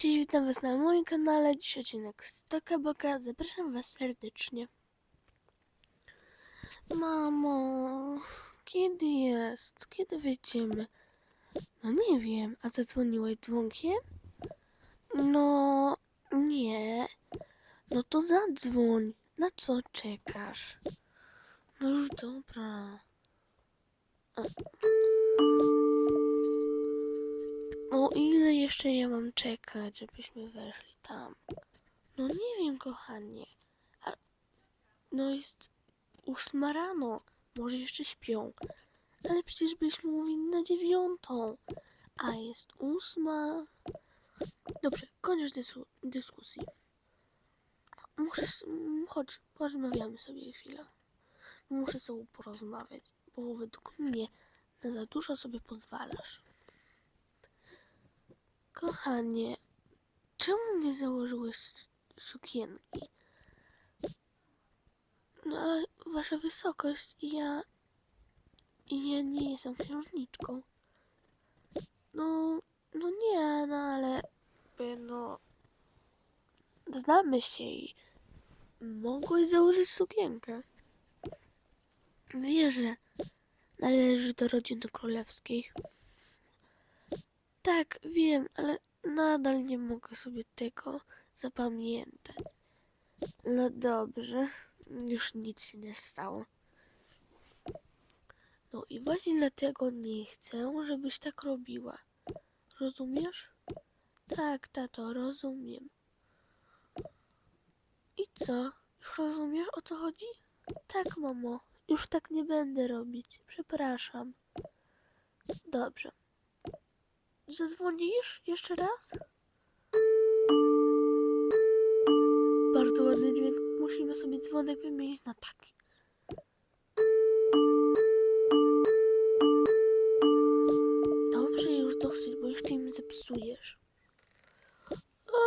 Cześć, witam was na moim kanale. Dziś odcinek z Toka Boka. Zapraszam was serdecznie. Mamo, kiedy jest? Kiedy wyjdziemy? No nie wiem, a zadzwoniłeś dzwonkiem? No, nie. No to zadzwoń. Na co czekasz? No już dobra. A. No ile jeszcze ja mam czekać, żebyśmy weszli tam? No nie wiem, kochanie. A... No jest ósma rano. Może jeszcze śpią. Ale przecież byliśmy mówili na dziewiątą. A jest ósma. Dobrze, koniec dysu- dyskusji. Muszę... Chodź, porozmawiamy sobie chwilę. Muszę z tobą porozmawiać, bo według mnie na za dużo sobie pozwalasz. Kochanie, czemu nie założyłeś sukienki? No, wasza wysokość, ja... Ja nie jestem księżniczką. No, no nie, no ale... No... Znamy się i... Mogłeś założyć sukienkę. Wierzę. Należy do rodziny królewskiej. Tak, wiem, ale nadal nie mogę sobie tego zapamiętać. No dobrze, już nic się nie stało. No i właśnie dlatego nie chcę, żebyś tak robiła. Rozumiesz? Tak, tato, rozumiem. I co? Już rozumiesz o co chodzi? Tak, mamo, już tak nie będę robić. Przepraszam. Dobrze. Zadzwonisz jeszcze raz? Bardzo ładny dźwięk. Musimy sobie dzwonek wymienić na taki. Dobrze, już dosyć, bo jeszcze im zepsujesz. A!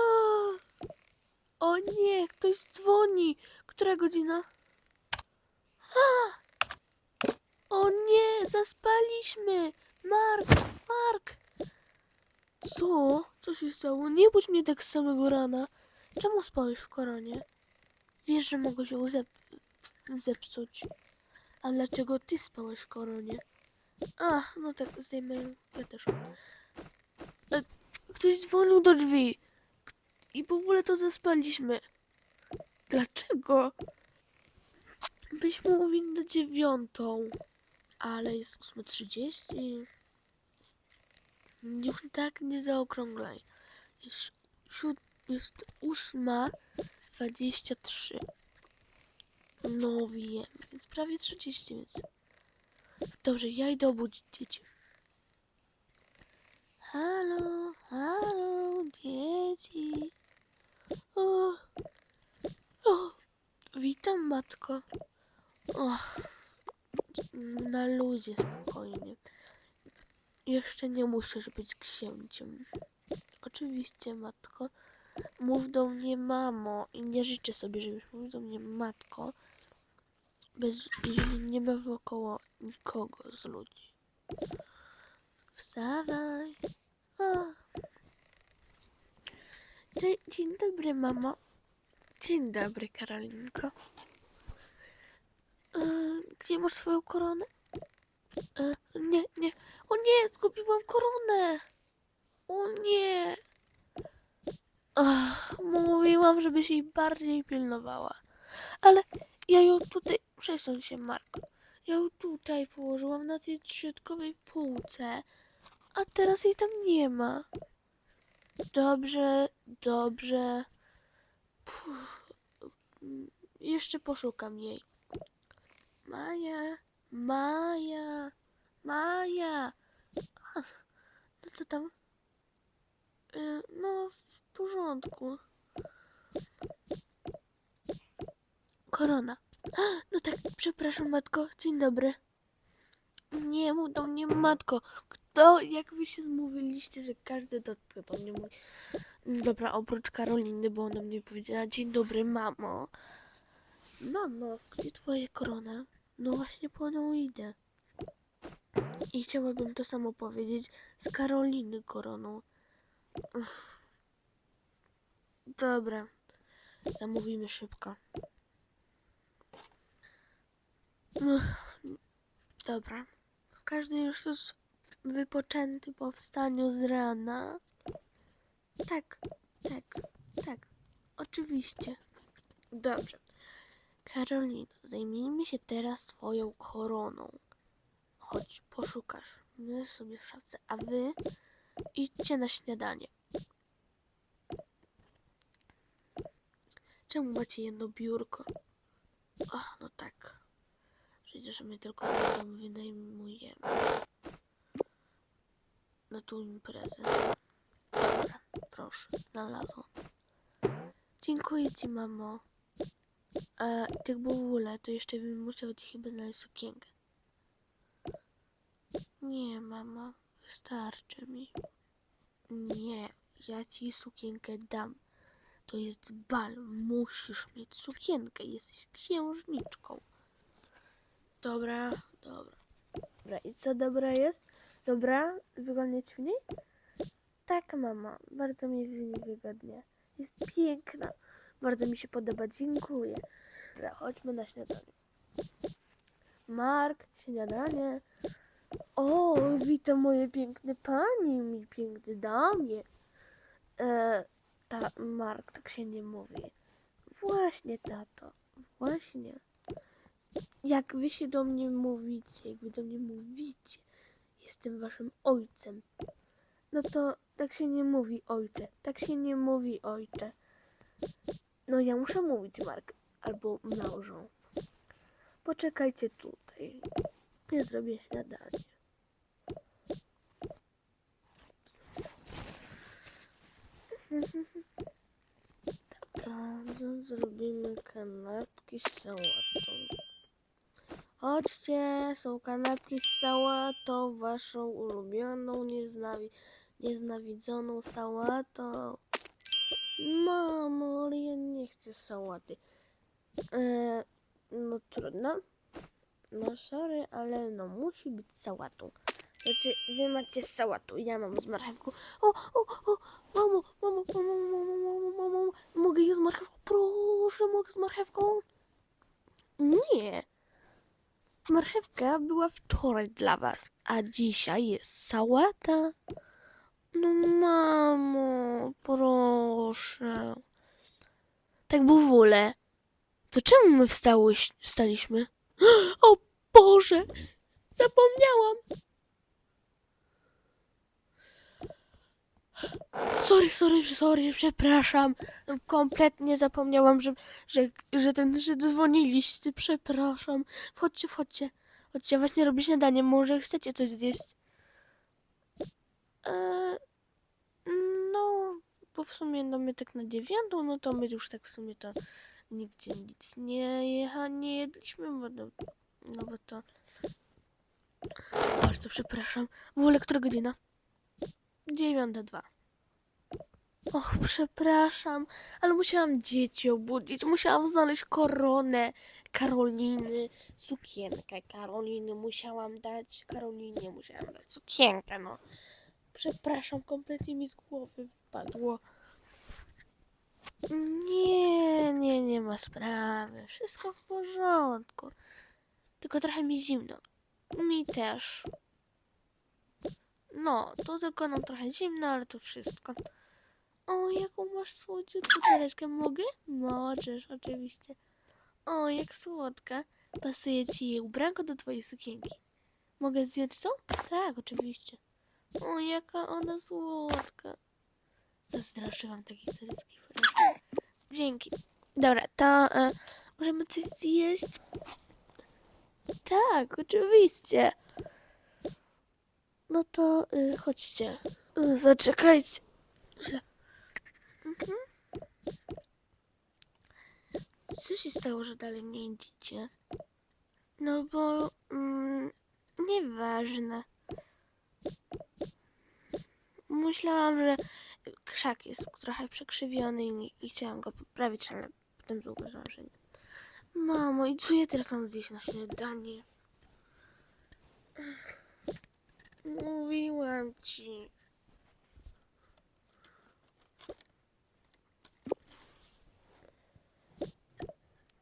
O nie, ktoś dzwoni. Która godzina? A! O nie, zaspaliśmy. Mark, Mark. Co? Co się stało? Nie budź mnie tak z samego rana. Czemu spałeś w koronie? Wiesz, że mogę się zep- zepsuć. A dlaczego ty spałeś w koronie? A, no tak, zdejmę. Ja też. E, Ktoś dzwonił do drzwi. I w ogóle to zaspaliśmy. Dlaczego? Byliśmy mówili na dziewiątą. Ale jest 8.30. Już tak nie zaokrąglaj. Jest, jest ósma dwadzieścia trzy. No wiem, więc prawie 30, więc... Dobrze, ja idę obudzić dzieci. Halo, halo, dzieci. O, o, witam matko. O, na luzie spokojnie. Jeszcze nie musisz być księciem. Oczywiście, matko. Mów do mnie mamo i nie życzę sobie, żebyś mówił do mnie matko, bez, jeżeli nie ma wokoło nikogo z ludzi. Wstawaj. O. Dzie- Dzień dobry, mamo. Dzień dobry, Karolinko. E, Gdzie masz swoją koronę? E, Nie, nie. O nie, zgubiłam koronę. O nie. Ach, mówiłam, żebyś jej bardziej pilnowała. Ale ja ją tutaj... Przesuń się, Marko. Ja ją tutaj położyłam na tej środkowej półce. A teraz jej tam nie ma. Dobrze, dobrze. Puh. Jeszcze poszukam jej. Maja, Maja, Maja. No co tam? Y, No, w porządku. Korona. No tak, przepraszam, matko. Dzień dobry. Nie mów do mnie, matko. Kto, jak wy się zmówiliście, że każdy do, do mnie mówi. Dobra, oprócz Karoliny, bo ona mnie powiedziała, dzień dobry, mamo. Mamo, gdzie twoja korona? No właśnie po nią idę. I chciałabym to samo powiedzieć z Karoliny koroną. Dobra. Zamówimy szybko. Dobra. Każdy już jest wypoczęty po wstaniu z rana. Tak, tak, tak. Oczywiście. Dobrze. Karolino, zajmijmy się teraz twoją koroną. Chodź, poszukasz. My sobie w szafce, a wy idźcie na śniadanie. Czemu macie jedno biurko? Ach, no tak. Przecież my tylko ten dom wynajmujemy. Na tą imprezę. Dobra, proszę, znalazłam. Dziękuję ci, mamo. A tak w ogóle, to jeszcze musiał ci chyba znaleźć sukienkę. Nie, mama, wystarczy mi. Nie, ja ci sukienkę dam. To jest bal, musisz mieć sukienkę, jesteś księżniczką. Dobra, dobra. Dobra, i co dobra jest? Dobra, wygodnie ci w niej? Tak, mama, bardzo mi w niej wygodnie. Jest piękna. Bardzo mi się podoba, dziękuję. Dobra, chodźmy na śniadanie. Mark, śniadanie. O, witam moje piękne pani, mi piękny damie. E, ta, Mark, tak się nie mówi. Właśnie, tato, właśnie. Jak wy się do mnie mówicie, jak wy do mnie mówicie, jestem waszym ojcem. No to tak się nie mówi ojcze, tak się nie mówi ojcze. No ja muszę mówić Mark, albo małżą. Poczekajcie tutaj. Ja zrobię śniadanie. Dobra, to zrobimy kanapki z sałatą. Chodźcie, są kanapki z sałatą, waszą ulubioną, nieznawi nieznawidzoną sałatą. Mamo, ale ja nie chcę sałaty. E, no trudno. No sorry, ale no musi być sałatą. Znaczy, wy macie z ja mam z marchewką. O, o, o, mamo, mamo, mamo, mamo, mamo, mamo, mogę je z marchewką? Proszę, mogę z marchewką? Nie. Marchewka była wczoraj dla was, a dzisiaj jest sałata. No mamo, proszę. Tak w ogóle. To czemu my wstałyś, wstaliśmy? O Boże! Zapomniałam! Sorry, sorry, sorry, przepraszam. Kompletnie zapomniałam, że, że, że ten, że dzwoniliście. Przepraszam. Wchodźcie, wchodźcie. Chodźcie, właśnie robię śniadanie. Może chcecie coś zjeść? Eee, no, bo w sumie no my tak na dziewiątą, no to my już tak w sumie to nigdzie nic nie jecha, nie jedliśmy, bo no, no bo to... Bardzo przepraszam. W ogóle która godzina? Dziewiąta dwa. Och, przepraszam, ale musiałam dzieci obudzić, musiałam znaleźć koronę Karoliny, sukienkę Karoliny, musiałam dać Karolinie, musiałam dać sukienkę, no. Przepraszam, kompletnie mi z głowy wypadło. Nie, nie, nie ma sprawy. Wszystko w porządku. Tylko trochę mi zimno. Mi też. No, to tylko nam trochę zimno, ale to wszystko. O, jaką masz słodziutką córeczkę, mogę? Możesz, oczywiście. O, jak słodka. Pasuje ci jej ubranko do twojej sukienki. Mogę zdjąć to? Tak, oczywiście. O, jaka ona słodka. Zazdroszczyłam takiej córeczki. Dzięki. Dobra, to e, możemy coś zjeść? Tak, oczywiście. No to y, chodźcie. Y, zaczekajcie. Mhm. Co się stało, że dalej nie idziecie? No bo... Mm, nieważne myślałam, że krzak jest trochę przekrzywiony i, i chciałam go poprawić, ale potem zauważyłam, że nie. Mamo, i co ja teraz mam zjeść na śniadanie? Mówiłam ci.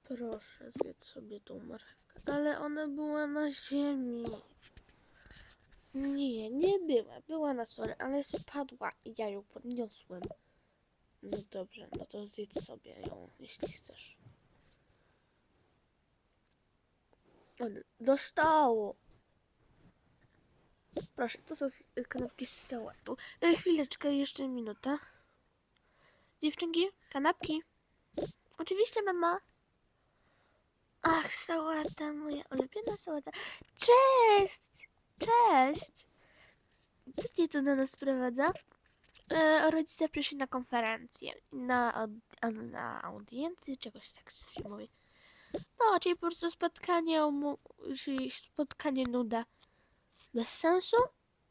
Proszę, zjedz sobie tą marchewkę. Ale ona była na ziemi. Nie, nie była. Była na stole, ale spadła i ja ją podniosłem. No dobrze, no to zjedz sobie ją, jeśli chcesz. On dostał. Proszę, to są kanapki z sałatą. E, chwileczkę, jeszcze minuta. Dziewczynki, kanapki. Oczywiście, mama. Ach, sałata, moja ulubiona sałata. Cześć! Cześć! Co cię tu do nas sprowadza? E, rodzice przyszli na konferencję, na, na audiencję, czegoś tak się mówi. No, czyli po prostu spotkanie, czyli spotkanie nuda. Bez sensu?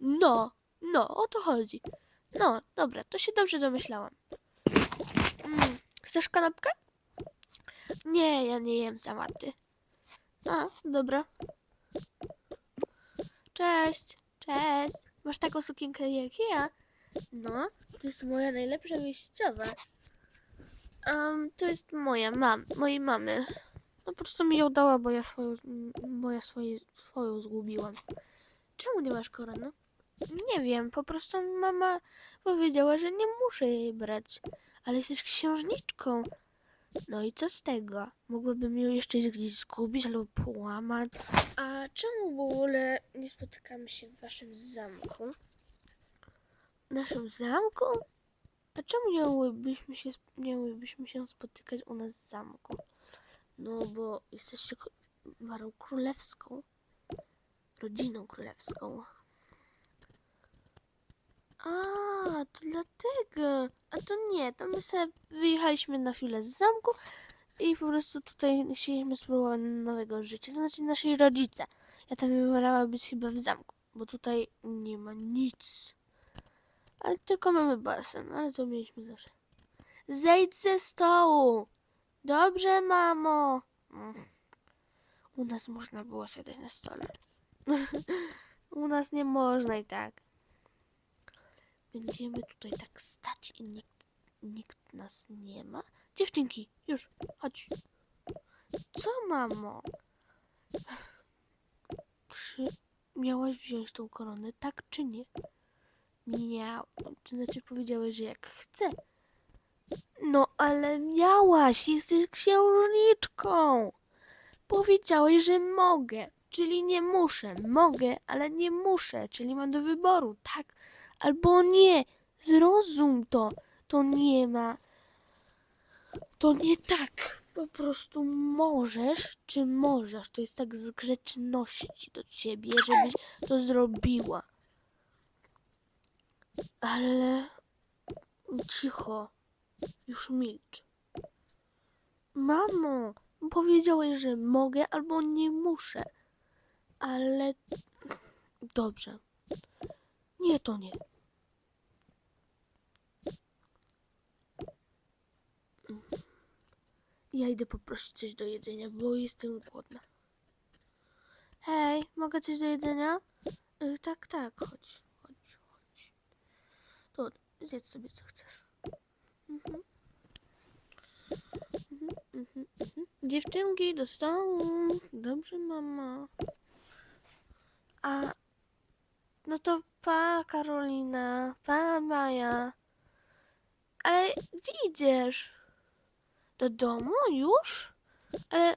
No, no, o to chodzi. No, dobra, to się dobrze domyślałam. Mm, chcesz kanapkę? Nie, ja nie jem sałaty. A, dobra. Cześć, cześć. Masz taką sukienkę jak ja? No, to jest moja najlepsza wyjściowa. Um, to jest moja mam, mojej mamy. No po prostu mi ją dała, bo ja swoją, bo ja swoje, swoją zgubiłam. Czemu nie masz korony? Nie wiem, po prostu mama powiedziała, że nie muszę jej brać. Ale jesteś księżniczką. No i co z tego? Mogłabym ją jeszcze gdzieś zgubić albo połamać. A czemu w ogóle nie spotykamy się w waszym zamku? W naszym zamku? A czemu nie mogłybyśmy się, nie się spotykać u nas w zamku? No bo jesteście parą królewską. Rodziną królewską. A, to dlatego. A to nie, to my sobie wyjechaliśmy na chwilę z zamku i po prostu tutaj chcieliśmy spróbować nowego życia. To znaczy nasi rodzice. Ja tam wolała być chyba w zamku, bo tutaj nie ma nic. Ale tylko mamy basen, ale to mieliśmy zawsze. Zejdź ze stołu! Dobrze, mamo! U nas można było siadać na stole. U nas nie można i tak. Będziemy tutaj tak stać i nikt, nikt nas nie ma. Dziewczynki, już, chodź. Co, mamo? Czy miałaś wziąć tą koronę, tak czy nie? Miał. To znaczy powiedziałeś, że jak chcę. No, ale miałaś, jesteś księżniczką. Powiedziałeś, że mogę, czyli nie muszę. Mogę, ale nie muszę, czyli mam do wyboru, tak albo nie. Zrozum to. To nie ma. To nie tak. Po prostu możesz, czy możesz. To jest tak z grzeczności do ciebie, żebyś to zrobiła. Ale cicho. Już milcz. Mamo, powiedziałeś, że mogę albo nie muszę. Ale dobrze. Nie, to nie. Ja idę poprosić coś do jedzenia, bo jestem głodna. Hej, mogę coś do jedzenia? Y, tak, tak, chodź, chodź, chodź. To zjedz sobie co chcesz. Mhm. Mhm, mhm, mhm. Dziewczynki do stołu. Dobrze, mama. A no to pa, Karolina, pa, Maja. Ale gdzie idziesz? Do domu już? Ale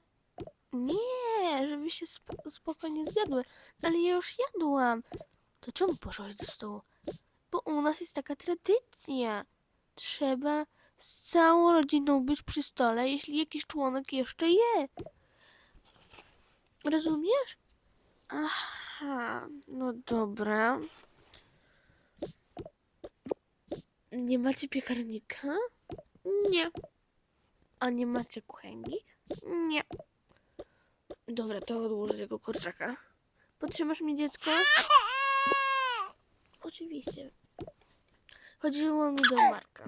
nie, żeby się sp- spokojnie zjadły. Ale ja już jadłam. To czemu poszłaś do stołu? Bo u nas jest taka tradycja. Trzeba z całą rodziną być przy stole, jeśli jakiś członek jeszcze je. Rozumiesz? Aha, no dobra. Nie macie piekarnika? Nie. A nie macie kuchenki? Nie. Dobra, to odłożę tego kurczaka. Potrzymasz mi dziecko? Oczywiście. Chodziło mi do Marka.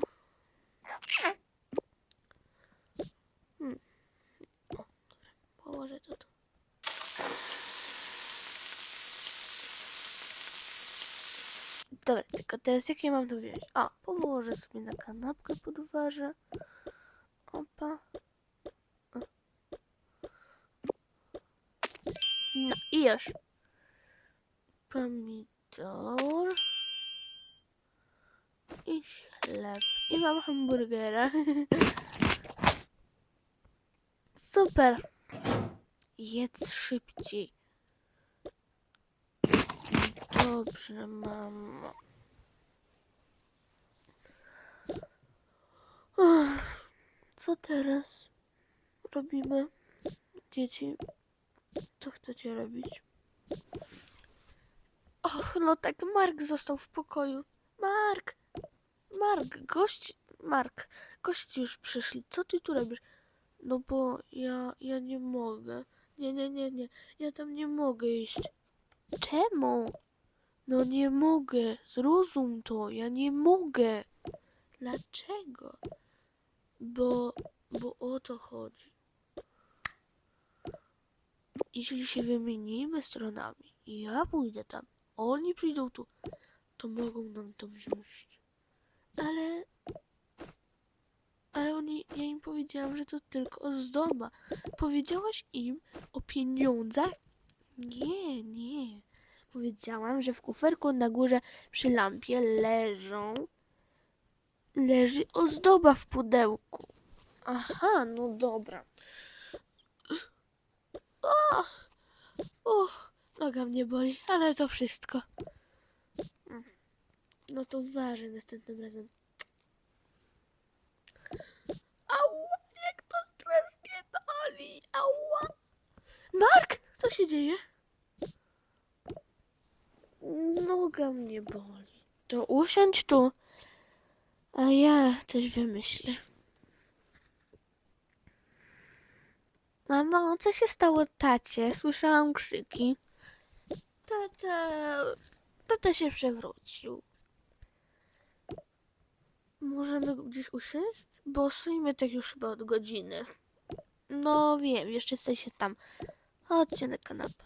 Hmm. O, dobra. Położę to tu. Dobra, tylko teraz jakie mam to wziąć? O, położę sobie na kanapkę podważę. O. No i już. Pomidor. I chleb. I mam hamburgera. Super. Jedz szybciej. Dobrze, mamo. Uff, Co teraz robimy? Dzieci, co chcecie robić? Och, no tak, Mark został w pokoju. Mark! Mark, gość... Mark, gości już przyszli. Co ty tu robisz? No bo ja, ja nie mogę. Nie, nie, nie, nie. Ja tam nie mogę iść. Czemu? No nie mogę. Zrozum to. Ja nie mogę. Dlaczego? Bo, bo o to chodzi. Jeśli się wymienimy stronami i ja pójdę tam, oni przyjdą tu, to mogą nam to wziąć. Ale... Ale oni, ja im powiedziałam, że to tylko ozdoba. Powiedziałaś im o pieniądzach? Nie, nie. Powiedziałam, że w kuferku na górze przy lampie leżą. Leży ozdoba w pudełku. Aha, no dobra. O, och, noga mnie boli, ale to wszystko. No to ważę następnym razem. Ała, jak to strasznie boli, ała. Mark, co się dzieje? Noga mnie boli. To usiądź tu, a ja coś wymyślę. Mamo, co się stało tacie? Słyszałam krzyki. Tata... Tata się przewrócił. Możemy gdzieś usiąść? Bo stoimy tak już chyba od godziny. No wiem, jeszcze jesteście tam. Chodźcie na kanapę.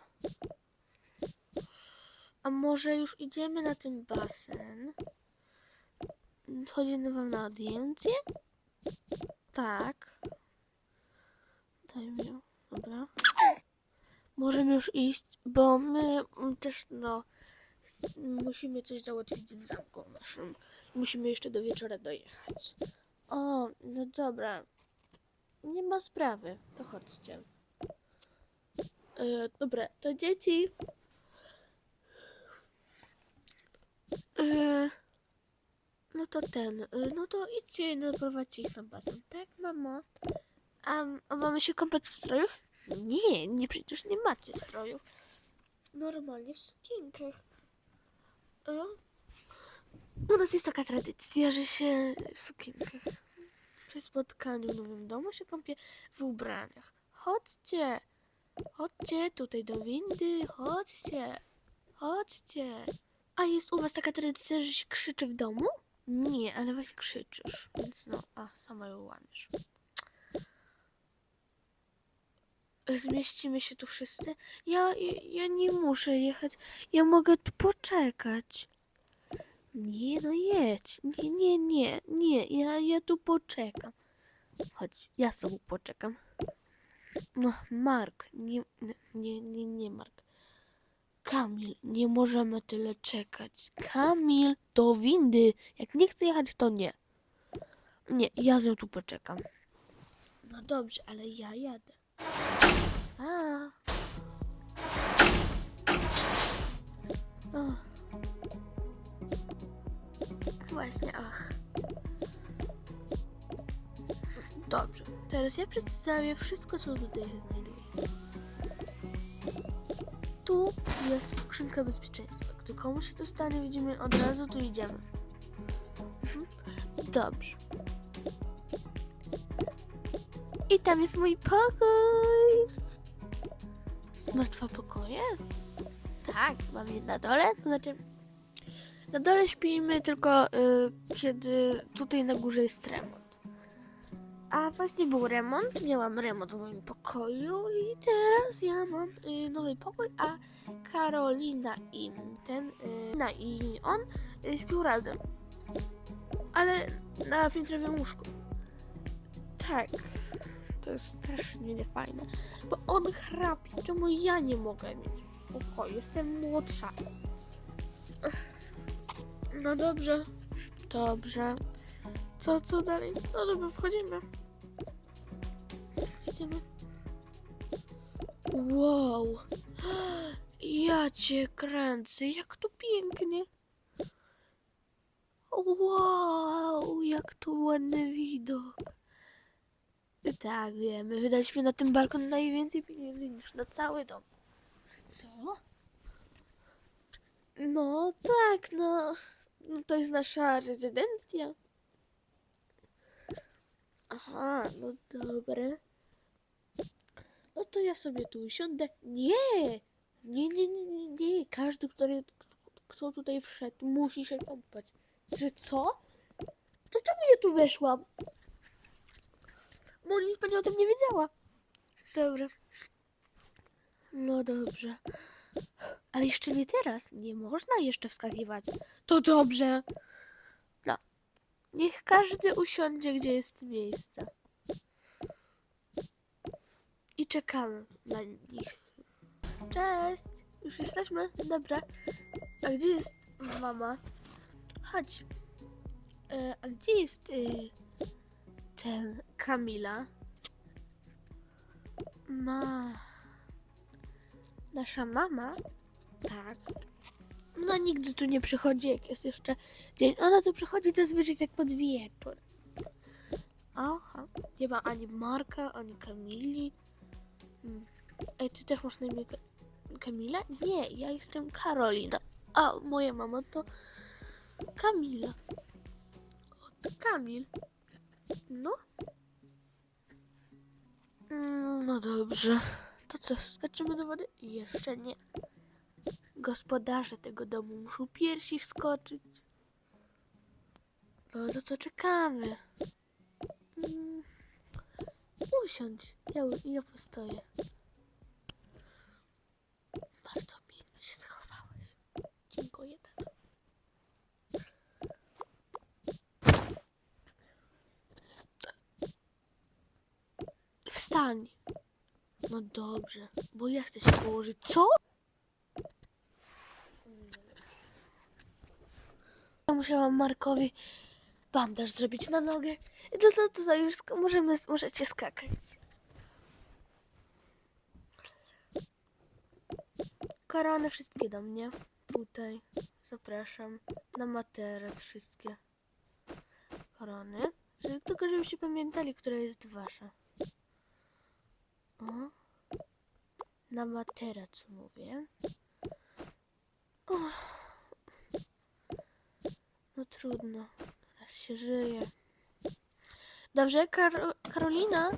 A może już idziemy na ten basen? Chodzi wam na audiencję? Tak. Daj mi, dobra. Możemy już iść, bo my też, no, musimy coś załatwić w zamku naszym. Musimy jeszcze do wieczora dojechać. O, no dobra. Nie ma sprawy, to chodźcie. E, dobra, to dzieci. E, no to ten, e, no to idźcie i naprowadźcie ich na basen, tak, mamo? A, a mamy się kąpać w strojach? Nie, nie, przecież nie macie strojów. Normalnie w sukienkach. E? U nas jest taka tradycja, że się w sukienkach przy spotkaniu w nowym domu się kąpie w ubraniach. Chodźcie, chodźcie tutaj do windy, chodźcie, chodźcie. A jest u was taka tradycja, że się krzyczy w domu? Nie, ale właśnie krzyczysz, więc no, a sama ją łamiesz. Zmieścimy się tu wszyscy? Ja, ja, ja nie muszę jechać. Ja mogę tu poczekać. Nie, no jedź. Nie, nie, nie, nie. Ja, ja tu poczekam. Chodź, ja sobie poczekam. No, Mark, nie, nie, nie, nie, Mark. Kamil, nie możemy tyle czekać. Kamil, do windy. Jak nie chce jechać, to nie. Nie, ja z nią tu poczekam. No dobrze, ale ja jadę. A. Właśnie, ach. Dobrze, teraz ja przedstawię wszystko, co tutaj się znajduje. Tu jest skrzynka bezpieczeństwa. Gdy komuś się to stanie, widzimy od razu, tu idziemy. Mhm. Dobrze. I tam jest mój pokój. Masz dwa pokoje? Tak, mam je na dole. To znaczy, na dole śpimy tylko y, kiedy tutaj na górze jest remont. A właśnie był remont, miałam remont w moim pokoju i teraz ja mam y, nowy pokój, a Karolina i ten, y, na i on y, śpią razem. Ale na piętrowym łóżku. Tak. to jest strasznie niefajne. Bo on chrapi, czemu ja nie mogę mieć pokoju? Jestem młodsza. No dobrze, dobrze. Co, co dalej? No dobra, wchodzimy. Idziemy. Wow. Ja cię kręcę, jak to pięknie. Wow, jak tu ładny widok. Tak, wiemy, wydaliśmy na tym balkon najwięcej pieniędzy niż na cały dom. Co? No tak, no. no to jest nasza rezydencja. Aha, no dobra. No to ja sobie tu usiądę. Nie! Nie, nie, nie, nie, nie. Każdy, który, kto tutaj wszedł, musi się kąpać. Że co? To czemu ja tu weszłam? Bo nic pani o tym nie wiedziała. Dobra. No dobrze. Ale jeszcze nie teraz. Nie można jeszcze wskakiwać. To dobrze. Niech każdy usiądzie, gdzie jest miejsce. I czekamy na nich. Cześć. Już jesteśmy? Dobra. A gdzie jest mama? Chodź. E, a gdzie jest y, ten Kamila? Ma. Nasza mama? Tak. Ona nigdy tu nie przychodzi, jak jest jeszcze dzień. Ona tu przychodzi zazwyczaj tak pod wieczór. Aha. Nie ma ani Marka, ani Kamili. Hmm. Ej, ty też masz na imię Ka- Kamila? Nie, ja jestem Karolina. A moja mama to Kamila. O, to Kamil. No. Mm, No dobrze. To co, skaczymy do wody? Jeszcze nie. Gospodarze tego domu muszą piersi wskoczyć. No to co czekamy? Mm, Usiądź. Ja, ja postoję. Bardzo pięknie się zachowałeś. Dziękuję, tato. Wstań. No dobrze, bo ja chcę się położyć. Co? Musiałam Markowi bandaż zrobić na nogę. I to, to, za już możemy, możecie skakać. Korony wszystkie do mnie. Tutaj. Zapraszam. Na materac wszystkie. Korony. Tylko żebyście pamiętali, która jest wasza. O. Na materac mówię. O. No trudno. Teraz się żyje. Dobrze, Karo Karolina.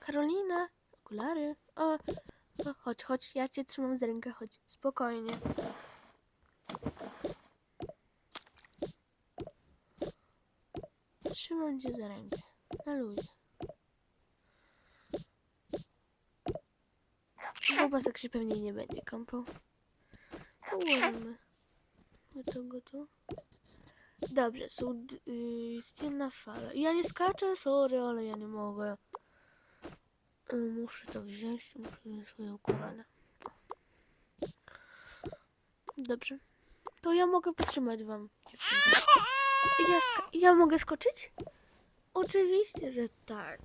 Karolina. Okulary. O. o. Chodź, chodź. Ja cię trzymam za rękę. Chodź. Spokojnie. Trzymam cię za rękę. Na luzie. Bobasek się pewnie nie będzie kąpał. Położymy. Gotowo, to. Dobrze, są y, jedna fala. Ja nie skaczę, sorry, ale ja nie mogę. Y, Muszę to wziąć, muszę wziąć swoją koronę. Dobrze. To ja mogę potrzymać wam. Ja, ja mogę skoczyć? Oczywiście, że tak.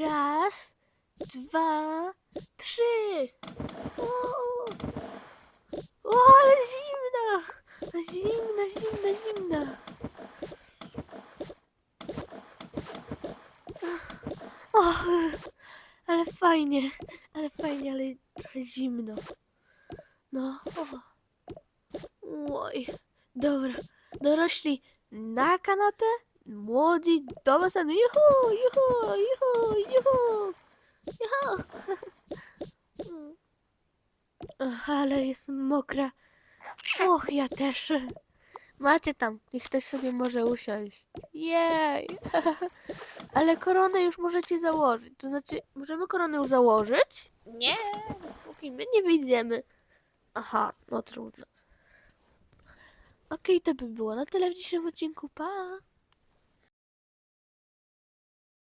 Raz, dwa, trzy. O, o ale zimna! Zimna, zimna, zimna. Och, ale fajnie, ale fajnie, ale trochę zimno. No. O. Oj, dobra. Dorośli na kanapę, młodzi do basenu. Juhu, juhu, juhu, juhu. Juhu. Ale jest mokra. Och, ja też. Macie tam, niech ktoś sobie może usiąść. Jej. Ale koronę już możecie założyć. To znaczy, możemy koronę już założyć? Nie, póki my nie wyjdziemy. Aha, no trudno. Okej, to by było na tyle w dzisiejszym odcinku. Pa!